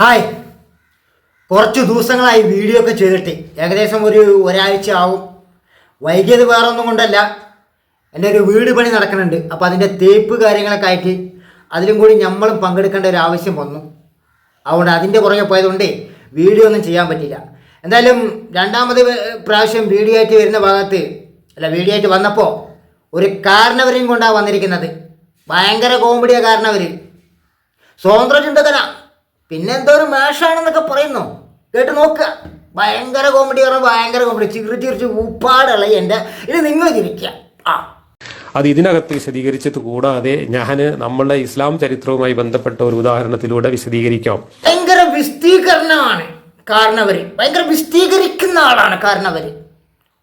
Hi. കുറച്ച് ദിവസങ്ങളായി video ഒക്കെ ചെയ്തിട്ട് ഏകദേശം ഒരു ഒരാഴ്ച ആവും. വൈകിയത് വേറെ ഒന്നും കൊണ്ടല്ല. എന്റെ ഒരു വീട് പണി നടക്കുന്നുണ്ട്. അപ്പോൾ അതിന്റെ തേപ്പ് കാര്യങ്ങളൊക്കെ ആയിട്ട് അതിലും കൂടി നമ്മളും പങ്കെടുക്കേണ്ട ഒരു ആവശ്യം വന്നു. അതുകൊണ്ട് അതിന്റെ പുറകെ പോയതുകൊണ്ട് വീഡിയോ ഒന്നും ചെയ്യാൻ പറ്റില്ല എന്തായാലും രണ്ടാമത് പ്രാവശ്യം വീഡിയോ ആയിട്ട് വരുന്ന ഭാഗത്ത് അല്ല വീഡിയോ ആയിട്ട് വന്നപ്പോൾ ഒരു കാരണവരെയും കൊണ്ടാണ് വന്നിരിക്കുന്നത്. ഭയങ്കര കോമഡിയാണ് കാരണവർ സ്വതന്ത്ര ചിന്തകനാ പിന്നെ എന്തോ ഒരു മേഷാണെന്നൊക്കെ പറയുന്നു. കേട്ട് നോക്കുക ഭയങ്കര കോമഡി പറഞ്ഞാൽ ഭയങ്കര കോമഡി ചിരി ചിരിച്ച് ഉപ്പാടുള്ള എന്റെ. ഇത് നിങ്ങൾ ചിരിക്കുക. ആ. അത് ഇതിനകത്ത് വിശദീകരിച്ചത് കൂടാതെ ഞാൻ നമ്മളുടെ ഇസ്ലാം ചരിത്രവുമായി ബന്ധപ്പെട്ട ഒരു ഉദാഹരണത്തിലൂടെ വിശദീകരിക്കാം. ഭയങ്കര വിസ്തീകരണമാണ് കാരണവര്. ഭയങ്കര വിസ്തീകരിക്കുന്ന ആളാണ് കാരണവര്.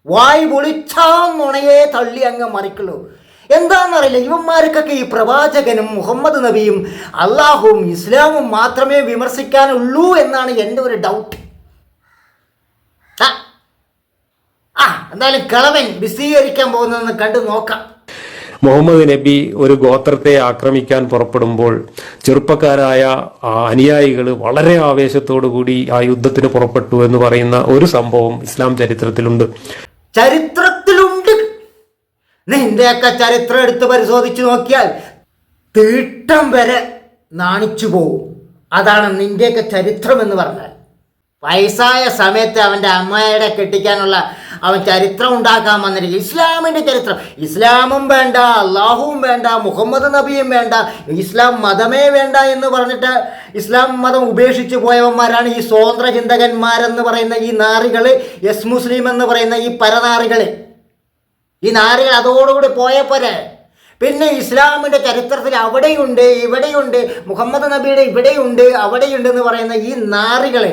വായ് പൊളിച്ചാ നുണയെ തള്ളി അങ്ങ് മറിക്കുള്ളൂ എന്താണെന്നറിയില്ല. ഇവന്മാർക്കൊക്കെ ഈ പ്രവാചകനും മുഹമ്മദ് നബിയും അള്ളാഹുവും ഇസ്ലാമും മാത്രമേ വിമർശിക്കാനുള്ളൂ എന്നാണ് എന്റെ ഒരു ഡൗട്ട് ആ. എന്തായാലും കളവൻ വിശദീകരിക്കാൻ പോകുന്നതെന്ന് കണ്ടു നോക്കാം. മുഹമ്മദ് നബി ഒരു ഗോത്രത്തെ ആക്രമിക്കാൻ പുറപ്പെടുമ്പോൾ ചെറുപ്പക്കാരായ ആ അനുയായികൾ വളരെ ആവേശത്തോടു കൂടി ആ യുദ്ധത്തിന് പുറപ്പെട്ടു എന്ന് പറയുന്ന ഒരു സംഭവം ഇസ്ലാം ചരിത്രത്തിലുണ്ട്. ചരിത്രത്തിലുണ്ട് നിന്റെയൊക്കെ ചരിത്രം എടുത്ത് പരിശോധിച്ചു നോക്കിയാൽ തീട്ടം വരെ നാണിച്ചു പോവും. അതാണ് നിന്റെയൊക്കെ ചരിത്രം എന്ന് പറഞ്ഞാൽ. വയസ്സായ സമയത്ത് അവന്റെ അമ്മയുടെ കെട്ടിക്കാനുള്ള അവൻ ചരിത്രം ഉണ്ടാക്കാൻ വന്നിരിക്കും. ഇസ്ലാമിന്റെ ചരിത്രം. ഇസ്ലാമും വേണ്ട അള്ളാഹുവും വേണ്ട മുഹമ്മദ് നബിയും വേണ്ട ഇസ്ലാം മതമേ വേണ്ട എന്ന് പറഞ്ഞിട്ട് ഇസ്ലാം മതം ഉപേക്ഷിച്ച് പോയവന്മാരാണ് ഈ സ്വതന്ത്ര ചിന്തകന്മാരെന്ന് പറയുന്ന ഈ നാറികൾ എസ് മുസ്ലിം എന്ന് പറയുന്ന ഈ പരനാറികൾ ഈ നാറികൾ അതോടുകൂടി പോയപ്പോരെ പിന്നെ ഇസ്ലാമിന്റെ ചരിത്രത്തിൽ അവിടെയുണ്ട് ഇവിടെയുണ്ട് മുഹമ്മദ് നബിയുടെ ഇവിടെയുണ്ട് അവിടെയുണ്ട് എന്ന് പറയുന്ന ഈ നാറികൾ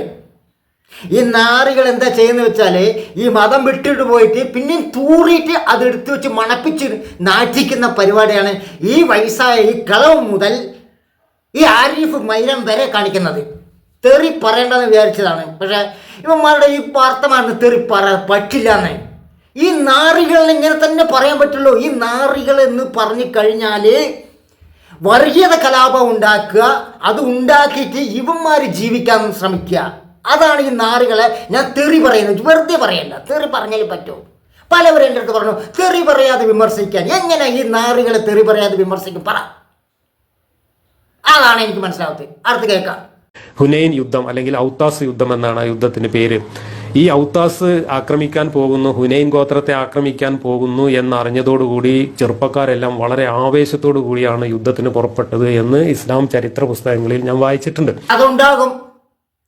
ഈ നാറികൾ എന്താ ചെയ്യുന്നത് വെച്ചാൽ ഈ മതം വിട്ടിട്ട് പോയിട്ട് പിന്നെയും തൂറിയിട്ട് അതെടുത്ത് വെച്ച് മണപ്പിച്ച് നാറ്റിക്കുന്ന പരിപാടിയാണ് ഈ വയസ്സായ ഈ കളവ് മുതൽ ഈ ആരിഫ് മൈരം വരെ കാണിക്കുന്നത്. തെറി പറയേണ്ടെന്ന് വിചാരിച്ചതാണ്. പക്ഷേ ഇവന്മാരുടെ ഈ വാർത്തമാർന്ന് തെറി പറ പറ്റില്ല എന്ന്. ഈ നാറികൾ ഇങ്ങനെ തന്നെ പറയാൻ പറ്റുള്ളൂ. ഈ നാറികൾ എന്ന് പറഞ്ഞു കഴിഞ്ഞാൽ വർഗീയത കലാപം ഉണ്ടാക്കുക അത് ഉണ്ടാക്കിയിട്ട് ഇവന്മാർ ജീവിക്കാൻ ശ്രമിക്കുക. അതാണ് ഈ നാറികളെ ഞാൻ തെറി പറയുന്നത്. വെറുതെ പറയണ്ട. തെറി പറഞ്ഞാൽ പറ്റുമോ പലവരും എന്റെ അടുത്ത് പറഞ്ഞു തെറി പറയാതെ വിമർശിക്കാൻ. എങ്ങനെ ഈ നാറികളെ തെറി പറയാതെ വിമർശിക്കും? പറ. അതാണ് എനിക്ക് മനസ്സിലാവത്ത് അടുത്ത് കേൾക്കാം. ഹുനൈൻ യുദ്ധം അല്ലെങ്കിൽ ഔത്താസ് യുദ്ധം എന്നാണ് ആ യുദ്ധത്തിന്റെ പേര്. ഈ ഔത്താസ് ആക്രമിക്കാൻ പോകുന്നു ഹുനൈൻ ഗോത്രത്തെ ആക്രമിക്കാൻ പോകുന്നു എന്നറിഞ്ഞതോടുകൂടി ചെറുപ്പക്കാരെല്ലാം വളരെ ആവേശത്തോടു കൂടിയാണ് യുദ്ധത്തിന് പുറപ്പെട്ടത് എന്ന് ഇസ്ലാം ചരിത്ര പുസ്തകങ്ങളിൽ ഞാൻ വായിച്ചിട്ടുണ്ട്. അതുണ്ടാകും.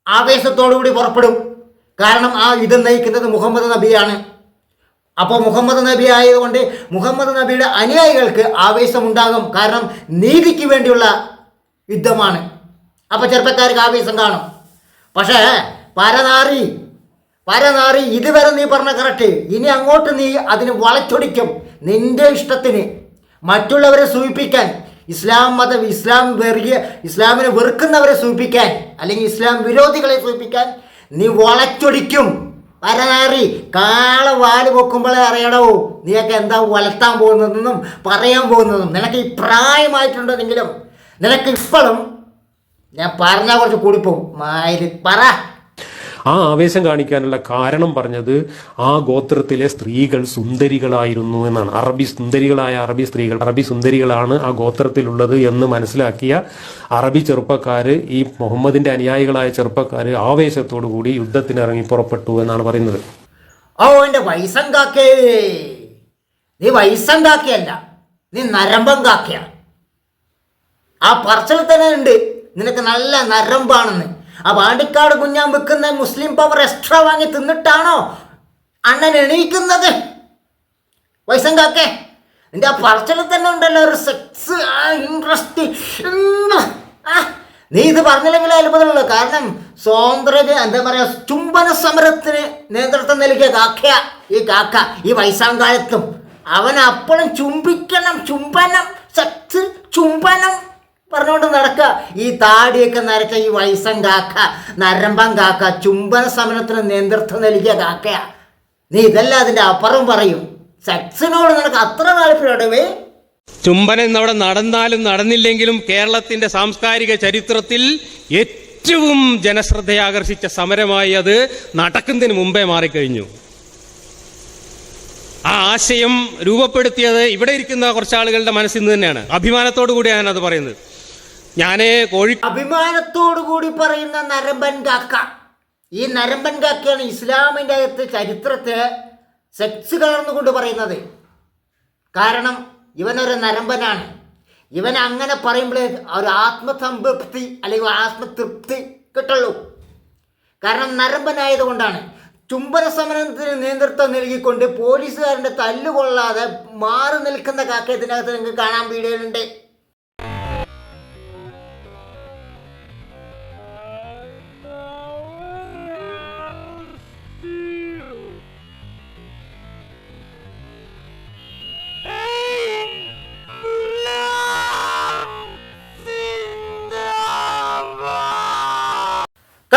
ആവേശത്തോടുകൂടി പുറപ്പെടും. കാരണം ആ യുദ്ധം നയിക്കുന്നത് മുഹമ്മദ് നബിയാണ്. അപ്പോൾ മുഹമ്മദ് നബി ആയതുകൊണ്ട് മുഹമ്മദ് നബിയുടെ അനുയായികൾക്ക് ആവേശമുണ്ടാകും. കാരണം നീതിക്ക് വേണ്ടിയുള്ള യുദ്ധമാണ്. അപ്പോൾ ചെറുപ്പക്കാർക്ക് ആവേശം കാണും. പക്ഷേ പരനാറി പരനാറി ഇതുവരെ നീ പറഞ്ഞ കറക്റ്റ് ഇനി അങ്ങോട്ട് നീ അതിന് വളച്ചൊടിക്കും. നിന്റെ ഇഷ്ടത്തിന്. മറ്റുള്ളവരെ സൂചിപ്പിക്കാൻ. ഇസ്ലാം മതം ഇസ്ലാം വെറിയ ഇസ്ലാമിനെ വെറുക്കുന്നവരെ സൂചിപ്പിക്കാൻ. അല്ലെങ്കിൽ ഇസ്ലാം വിരോധികളെ സൂചിപ്പിക്കാൻ. നീ വളച്ചൊടിക്കും. വരനാറി കാള വാൽ പൊക്കുമ്പോഴേ അറിയണോ നീയൊക്കെ എന്താ വളർത്താൻ പോകുന്നതെന്നും പറയാൻ പോകുന്നതെന്നും. നിനക്ക് ഈ പ്രായമായിട്ടുണ്ടെങ്കിലും നിനക്ക് ഇപ്പോഴും ഞാൻ പറഞ്ഞാൽ കുറച്ച് കൂടിപ്പോവും. മായി പറ. ആ ആവേശം കാണിക്കാനുള്ള കാരണം പറഞ്ഞത് ആ ഗോത്രത്തിലെ സ്ത്രീകൾ സുന്ദരികളായിരുന്നു എന്നാണ്. അറബി സുന്ദരികളായ അറബി സ്ത്രീകൾ അറബി സുന്ദരികളാണ് ആ ഗോത്രത്തിലുള്ളത് എന്ന് മനസ്സിലാക്കിയ അറബി ചെറുപ്പക്കാര് ഈ മുഹമ്മദിന്റെ അനുയായികളായ ചെറുപ്പക്കാര് ആവേശത്തോടു കൂടി യുദ്ധത്തിന് ഇറങ്ങി പുറപ്പെട്ടു എന്നാണ് പറയുന്നത്. കാക്കേ നീ നീ നരമ്പം കാക്കയാണ് ആ പറച്ചിൽ തന്നെ ഉണ്ട്. നിനക്ക് നല്ല നരമ്പാണെന്ന്. ആ പാണ്ടിക്കാട് കുഞ്ഞാൻ വെക്കുന്ന മുസ്ലിം പവർ എക്സ്ട്രാ വാങ്ങി തിന്നിട്ടാണോ അണ്ണൻ എണീക്കുന്നത്? വൈസങ്കാക്കെ കാക്കേ നിന്റെ ആ പറച്ചിൽ തന്നെ ഉണ്ടല്ലോ ഒരു സെക്സ് ഇൻട്രസ്റ്റ് നീ ഇത് പറഞ്ഞില്ലെങ്കിൽ അത്ഭുതമുള്ളൂ. കാരണം സ്വാതന്ത്ര്യ എന്താ പറയാ ചുംബന സമരത്തിന് നേതൃത്വം നൽകിയ കാക്കയ ഈ കാക്ക ഈ വയസ്സാങ്കാലത്തും അവൻ അപ്പോഴും ചുംബിക്കണം ചുംബനം സെക്സ് ചുംബനം. പറഞ്ഞുകൊണ്ട് നടക്കുക ഈ താടിയൊക്കെ നരച്ച ഈ വയസ്സൻ കാക്ക നരമ്പം കാക്ക ചുംബന സമരത്തിന് നേതൃത്വം നൽകിയ കാക്കയാ. നീ ഇതല്ല അതിന്റെ അപ്പുറം പറയും. സെക്സിനോട് നിനക്ക് അത്ര താല്പര്യമുണ്ടവേ? ചുംബനം ഇന്നവിടെ നടന്നാലും നടന്നില്ലെങ്കിലും കേരളത്തിന്റെ സാംസ്കാരിക ചരിത്രത്തിൽ ഏറ്റവും ഏറ്റവും ജനശ്രദ്ധയാകർഷിച്ച സമരമായി അത് നടക്കുന്നതിന് മുമ്പേ മാറിക്കഴിഞ്ഞു. ആ ആശയം രൂപപ്പെടുത്തിയത് ഇവിടെ ഇരിക്കുന്ന കുറച്ച് ആളുകളുടെ മനസ്സിൽ നിന്ന് തന്നെയാണ്. അഭിമാനത്തോടു കൂടിയാണ് അത് പറയുന്നത്. ഞാൻ കോഴി അഭിമാനത്തോടു കൂടി പറയുന്ന നരമ്പൻ കാക്ക. ഈ നരമ്പൻ കാക്കയാണ് ഇസ്ലാമിന്റെ അകത്ത് ചരിത്രത്തെ സെക്സ് കലർന്നുകൊണ്ട് പറയുന്നത്. കാരണം ഇവനൊരു നരമ്പനാണ്. ഇവൻ അങ്ങനെ പറയുമ്പോഴേ ഒരു ആത്മസംതൃപ്തി അല്ലെങ്കിൽ ആത്മതൃപ്തി കിട്ടുള്ളൂ. കാരണം നരമ്പനായതുകൊണ്ടാണ്. ചുംബന സമരത്തിന് നേതൃത്വം നൽകിക്കൊണ്ട് പോലീസുകാരന്റെ തല്ലുകൊള്ളാതെ മാറി നിൽക്കുന്ന കാക്കയത്തിനകത്ത് നിങ്ങൾക്ക് കാണാൻ വീഡിയോയിലുണ്ട്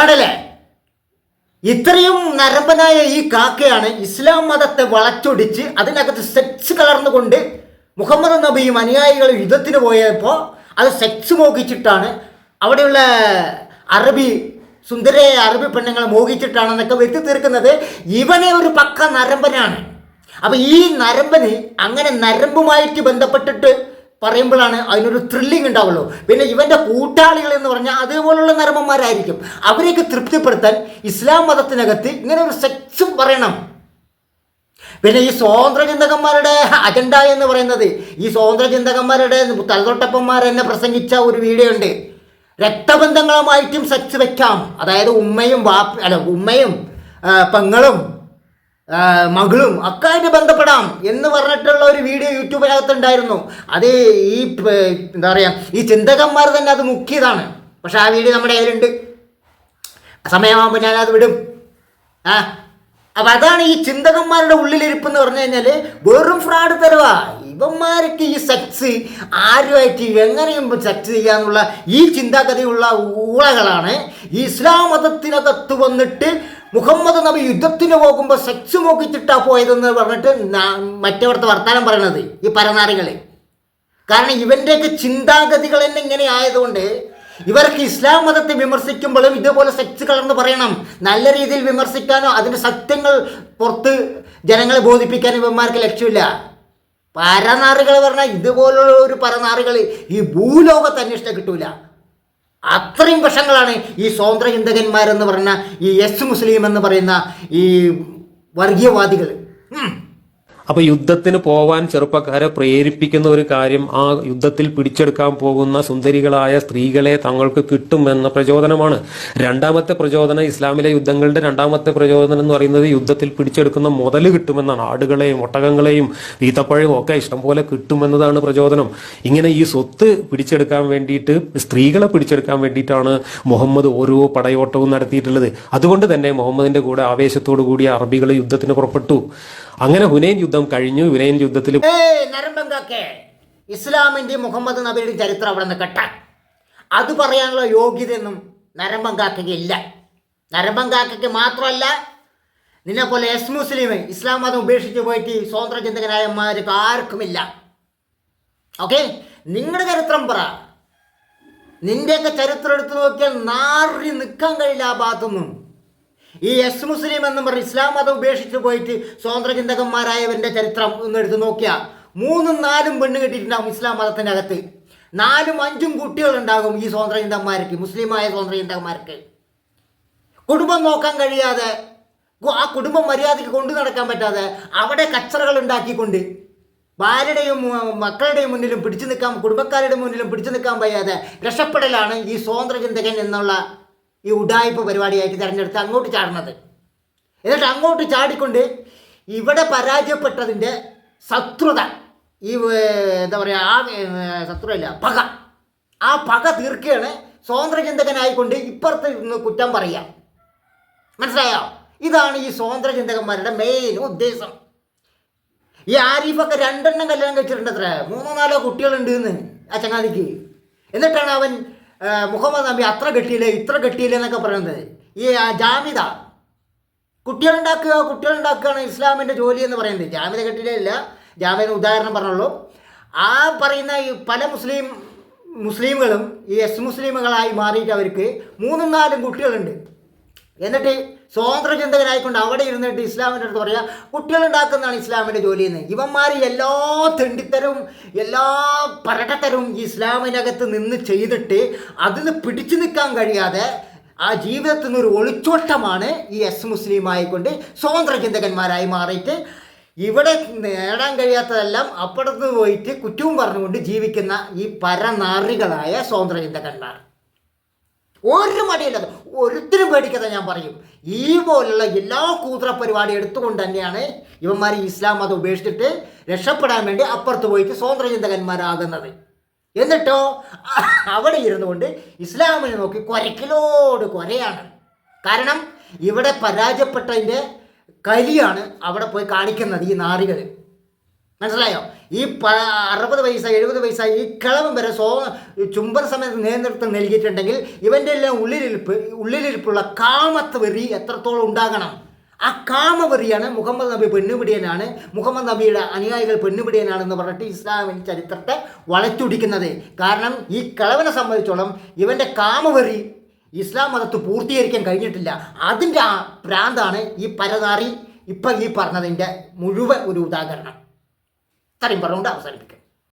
കണ്ടല്ലേ? ഇത്രയും നരമ്പനായ ഈ കാക്കയാണ് ഇസ്ലാം മതത്തെ വളച്ചൊടിച്ച് അതിനകത്ത് സെക്സ് കലർന്നുകൊണ്ട് മുഹമ്മദ് നബിയും അനുയായികളും യുദ്ധത്തിന് പോയപ്പോൾ അത് സെക്സ് മോഹിച്ചിട്ടാണ് അവിടെയുള്ള അറബി സുന്ദരയായ അറബി പെണ്ണുങ്ങളെ മോഹിച്ചിട്ടാണെന്നൊക്കെ വെട്ടി തീർക്കുന്നത് ഇവനെ ഒരു പക്ക നരമ്പനാണ്. അപ്പം ഈ നരമ്പന് അങ്ങനെ നരമ്പുമായിട്ട് ബന്ധപ്പെട്ടിട്ട് പറയുമ്പോഴാണ് അതിനൊരു ത്രില്ലിംഗ് ഉണ്ടാവുള്ളൂ. പിന്നെ ഇവന്റെ കൂട്ടാളികൾ എന്ന് പറഞ്ഞാൽ അതേപോലുള്ള നർമ്മന്മാരായിരിക്കും അവരെയൊക്കെ തൃപ്തിപ്പെടുത്താൻ ഇസ്ലാം മതത്തിനകത്ത് ഇങ്ങനെ ഒരു സെക്സും പറയണം. പിന്നെ ഈ സ്വതന്ത്ര ചിന്തകന്മാരുടെ അജണ്ട എന്ന് പറയുന്നത് ഈ സ്വതന്ത്ര ചിന്തകന്മാരുടെ തലതൊട്ടപ്പന്മാർ എന്നെ പ്രസംഗിച്ച ഒരു വീഡിയോ ഉണ്ട്. രക്തബന്ധങ്ങളുമായിട്ടും സെക്സ് വെക്കാം. അതായത് ഉമ്മയും വാപ്പ അല്ല ഉമ്മയും പെങ്ങളും മകളും അക്കായിട്ട് ബന്ധപ്പെടാം എന്ന് പറഞ്ഞിട്ടുള്ള ഒരു വീഡിയോ യൂട്യൂബിനകത്ത് ഉണ്ടായിരുന്നു അത് ഈ എന്താ പറയുക ഈ ചിന്തകന്മാർ തന്നെ അത് മുക്കിയതാണ്. പക്ഷെ ആ വീഡിയോ നമ്മുടെ കയ്യിലുണ്ട്. സമയമാകുമ്പോൾ ഞാനത് വിടും. ആ അപ്പം അതാണ് ഈ ചിന്തകന്മാരുടെ ഉള്ളിലിരിപ്പ് എന്ന് പറഞ്ഞു കഴിഞ്ഞാൽ വെറും ഫ്രാഡ് തരവാ. ഇവന്മാർക്ക് ഈ സെക്സ് ആരുമായിട്ട് എങ്ങനെയും സെക്സ് ചെയ്യാന്നുള്ള ഈ ചിന്താഗതിയുള്ള ഊളകളാണ് ഇസ്ലാം മതത്തിനകത്ത് വന്നിട്ട് മുഹമ്മദ് നബി യുദ്ധത്തിന് പോകുമ്പോൾ സെക്സ് നോക്കിച്ചിട്ടാ പോയതെന്ന് പറഞ്ഞിട്ട് മറ്റവർത്ത വർത്താനം പറയണത് ഈ പരനാറികളെ കാരണം ഇവന്റെയൊക്കെ ചിന്താഗതികൾ തന്നെ ഇങ്ങനെ ആയതുകൊണ്ട് ഇവർക്ക് ഇസ്ലാം മതത്തെ വിമർശിക്കുമ്പോഴും ഇതേപോലെ സെക്സ് കളർന്ന് പറയണം. നല്ല രീതിയിൽ വിമർശിക്കാനോ അതിന്റെ സത്യങ്ങൾ പുറത്ത് ജനങ്ങളെ ബോധിപ്പിക്കാനോ ഇവന്മാർക്ക് ലക്ഷ്യമില്ല. പരനാറുകൾ പറഞ്ഞാൽ ഇതുപോലുള്ള ഒരു പരനാറുകൾ ഈ ഭൂലോകത്ത് അന്വേഷിച്ചാൽ കിട്ടൂല. അത്രയും വശങ്ങളാണ് ഈ സ്വതന്ത്ര ചിന്തകന്മാരെന്ന് പറഞ്ഞ ഈ എസ് മുസ്ലിം എന്ന് പറയുന്ന ഈ വർഗീയവാദികൾ. അപ്പൊ യുദ്ധത്തിന് പോവാൻ ചെറുപ്പക്കാരെ പ്രേരിപ്പിക്കുന്ന ഒരു കാര്യം ആ യുദ്ധത്തിൽ പിടിച്ചെടുക്കാൻ പോകുന്ന സുന്ദരികളായ സ്ത്രീകളെ തങ്ങൾക്ക് കിട്ടുമെന്ന പ്രചോദനമാണ്. രണ്ടാമത്തെ പ്രചോദനം ഇസ്ലാമിലെ യുദ്ധങ്ങളുടെ രണ്ടാമത്തെ പ്രചോദനം എന്ന് പറയുന്നത് യുദ്ധത്തിൽ പിടിച്ചെടുക്കുന്ന മുതൽ കിട്ടുമെന്നാണ്. ആടുകളെയും ഒട്ടകങ്ങളെയും ഈത്തപ്പഴവും ഒക്കെ ഇഷ്ടംപോലെ കിട്ടുമെന്നതാണ് പ്രചോദനം. ഇങ്ങനെ ഈ സ്വത്ത് പിടിച്ചെടുക്കാൻ വേണ്ടിയിട്ട് സ്ത്രീകളെ പിടിച്ചെടുക്കാൻ വേണ്ടിയിട്ടാണ് മുഹമ്മദ് ഓരോ പടയോട്ടവും നടത്തിയിട്ടുള്ളത്. അതുകൊണ്ട് തന്നെ മുഹമ്മദിന്റെ കൂടെ ആവേശത്തോടു കൂടി അറബികൾ യുദ്ധത്തിന് പുറപ്പെട്ടു. അങ്ങനെ ഹുനൈൻ യുദ്ധം കഴിഞ്ഞു ഹുനൈൻ യുദ്ധത്തിൽ ഇസ്ലാമിന്റെ മുഹമ്മദ് നബിയുടെ ചരിത്രം അവിടെ നിന്ന് കെട്ടാൻ. അത് പറയാനുള്ള യോഗ്യതയൊന്നും നരമ്പങ്കാക്കയ്ക്ക് ഇല്ല. നരമ്പങ്കാക്കയ്ക്ക് മാത്രമല്ല നിന്നെ പോലെ എസ് മുസ്ലിം ഇസ്ലാം മതം ഉപേക്ഷിച്ച് പോയിട്ട് സ്വതന്ത്ര ആർക്കും ആർക്കുമില്ല ഓക്കെ? നിങ്ങളുടെ ചരിത്രം പറ. നിന്റെയൊക്കെ ചരിത്രം എടുത്തു നോക്കിയാൽ നാറി നിൽക്കാൻ കഴിയില്ല ആ ഭാഗത്തൊന്നും ഈ എസ് മുസ്ലിം എന്ന് പറഞ്ഞ് ഇസ്ലാം മതം ഉപേക്ഷിച്ച് പോയിട്ട് സ്വതന്ത്ര ചിന്തകന്മാരായവന്റെ ചരിത്രം ഒന്ന് എടുത്ത് നോക്കിയാൽ മൂന്നും നാലും പെണ്ണ് കെട്ടിയിട്ടുണ്ടാകും ഇസ്ലാം മതത്തിന്റെ അകത്ത്. നാലും അഞ്ചും കുട്ടികളുണ്ടാകും ഈ സ്വതന്ത്ര ചിന്തകന്മാർക്ക് മുസ്ലിമായ സ്വതന്ത്ര ചിന്തകന്മാർക്ക് കുടുംബം നോക്കാൻ കഴിയാതെ ആ കുടുംബം മര്യാദയ്ക്ക് കൊണ്ടു നടക്കാൻ പറ്റാതെ അവിടെ കച്ചറകൾ ഉണ്ടാക്കിക്കൊണ്ട് ഭാര്യയുടെയും മക്കളുടെയും മുന്നിലും പിടിച്ചു നിൽക്കാൻ കുടുംബക്കാരുടെ മുന്നിലും പിടിച്ചു നിൽക്കാൻ വയ്യാതെ രക്ഷപ്പെടലാണ് ഈ സ്വതന്ത്ര ചിന്തകൻ എന്നുള്ള ഈ ഉഡായിപ്പ് പരിപാടിയായിട്ട് തിരഞ്ഞെടുത്ത് അങ്ങോട്ട് ചാടുന്നത്. എന്നിട്ട് അങ്ങോട്ട് ചാടിക്കൊണ്ട് ഇവിടെ പരാജയപ്പെട്ടതിന്റെ ശത്രുത ഈ എന്താ പറയുക ആ ശത്രുവല്ല പക. ആ പക തീർക്കുകയാണ് സ്വാതന്ത്ര്യചിന്തകനായിക്കൊണ്ട് ഇപ്പുറത്ത് ഇന്ന് കുറ്റം പറയുക. മനസ്സിലായോ? ഇതാണ് ഈ സ്വാതന്ത്ര്യചിന്തകന്മാരുടെ മെയിൻ ഉദ്ദേശം. ഈ ആരിഫൊക്കെ രണ്ടെണ്ണം കല്യാണം കഴിച്ചിട്ടുണ്ട് അത്ര മൂന്നോ നാലോ കുട്ടികളുണ്ട് എന്ന് ആ ചങ്ങാതിക്ക്. എന്നിട്ടാണ് അവൻ മുഹമ്മദ് നബി അത്ര കെട്ടിയില്ലേ ഇത്ര കെട്ടിയില്ലേ എന്നൊക്കെ പറയുന്നത്. ഈ ആ, ജാമിദ. കുട്ടികളുണ്ടാക്കുക കുട്ടികളുണ്ടാക്കുകയാണ് ഇസ്ലാമിന്റെ ജോലി എന്ന് പറയുന്നത്. ജാമിദ കെട്ടിയില്ല ജാമ്യത ഉദാഹരണം പറഞ്ഞുള്ളൂ ആ പറയുന്ന ഈ പല മുസ്ലിം മുസ്ലിമുകളും ഈ എസ് മുസ്ലിമുകളായി മാറിയിട്ട് അവർക്ക് മൂന്നും നാലും കുട്ടികളുണ്ട്. എന്നിട്ട് സ്വതന്ത്ര ചിന്തകനായിക്കൊണ്ട് അവിടെ ഇരുന്നിട്ട് ഇസ്ലാമിന്റെ അടുത്ത് പറയാ കുട്ടികളുണ്ടാക്കുന്നതാണ് ഇസ്ലാമിന്റെ ജോലി എന്ന് ഇവന്മാർ എല്ലാ തെണ്ടിത്തരവും എല്ലാ പരട്ടത്തരവും ഇസ്ലാമിനകത്ത് നിന്ന് ചെയ്തിട്ട് അതിൽ പിടിച്ചു നിൽക്കാൻ കഴിയാതെ ആ ജീവിതത്തിൽ നിന്നൊരു ഒളിച്ചോട്ടമാണ് ഈ എസ് മുസ്ലിം ആയിക്കൊണ്ട് സ്വതന്ത്ര ചിന്തകന്മാരായി മാറിയിട്ട് ഇവിടെ നേടാൻ കഴിയാത്തതെല്ലാം അപ്പുറത്ത് പോയിട്ട് കുറ്റവും പറഞ്ഞുകൊണ്ട് ജീവിക്കുന്ന ഈ പരനാറികളായ സ്വതന്ത്ര ചിന്തകന്മാർ ഒരു മടിയില്ലാതെ ഒരുത്തിനും പേടിക്കാതെ ഞാൻ പറയും. ഈ പോലുള്ള എല്ലാ കൂത്ര പരിപാടി എടുത്തുകൊണ്ട് തന്നെയാണ് ഇവന്മാർ ഇസ്ലാം മതം ഉപേക്ഷിച്ചിട്ട് രക്ഷപ്പെടാൻ വേണ്ടി അപ്പുറത്ത് പോയിട്ട് സ്വതന്ത്ര ചിന്തകന്മാരാകുന്നത് എന്നിട്ടോ അവിടെ ഇരുന്നു കൊണ്ട് ഇസ്ലാമിനെ നോക്കി കുരക്കിലോട് കുരയാണ്. കാരണം ഇവിടെ പരാജയപ്പെട്ടതിന്റെ കലിയാണ് അവിടെ പോയി കാണിക്കുന്നത് ഈ നാറികൾ മനസ്സിലായോ? ഈ അറുപത് പൈസ എഴുപത് പൈസ ഈ കളവും വരെ സോ ചുംബന സമയത്ത് നേതൃത്വം നൽകിയിട്ടുണ്ടെങ്കിൽ ഇവന്റെ എല്ലാം ഉള്ളിലിരിപ്പ് ഉള്ളിലിരിപ്പുള്ള കാമത്ത് വെറി എത്രത്തോളം ഉണ്ടാകണം? ആ കാമവെറിയാണ് മുഹമ്മദ് നബി പെണ്ണുപിടിയനാണ് മുഹമ്മദ് നബിയുടെ അനുയായികൾ പെണ്ണുപിടിയനാണെന്ന് പറഞ്ഞിട്ട് ഇസ്ലാമിൻ ചരിത്രത്തെ വളച്ചൊടിക്കുന്നത്. കാരണം ഈ കളവനെ സംബന്ധിച്ചോളം ഇവന്റെ കാമവെറി ഇസ്ലാം മതത്ത് പൂർത്തീകരിക്കാൻ കഴിഞ്ഞിട്ടില്ല. അതിന്റെ ആ പ്രാന്താണ് ഈ പരതാറി ഇപ്പം ഈ പറഞ്ഞതിന്റെ മുഴുവൻ ഒരു ഉദാഹരണം. ഇത്രയും പറഞ്ഞുകൊണ്ട് അവസാനിപ്പിക്കാം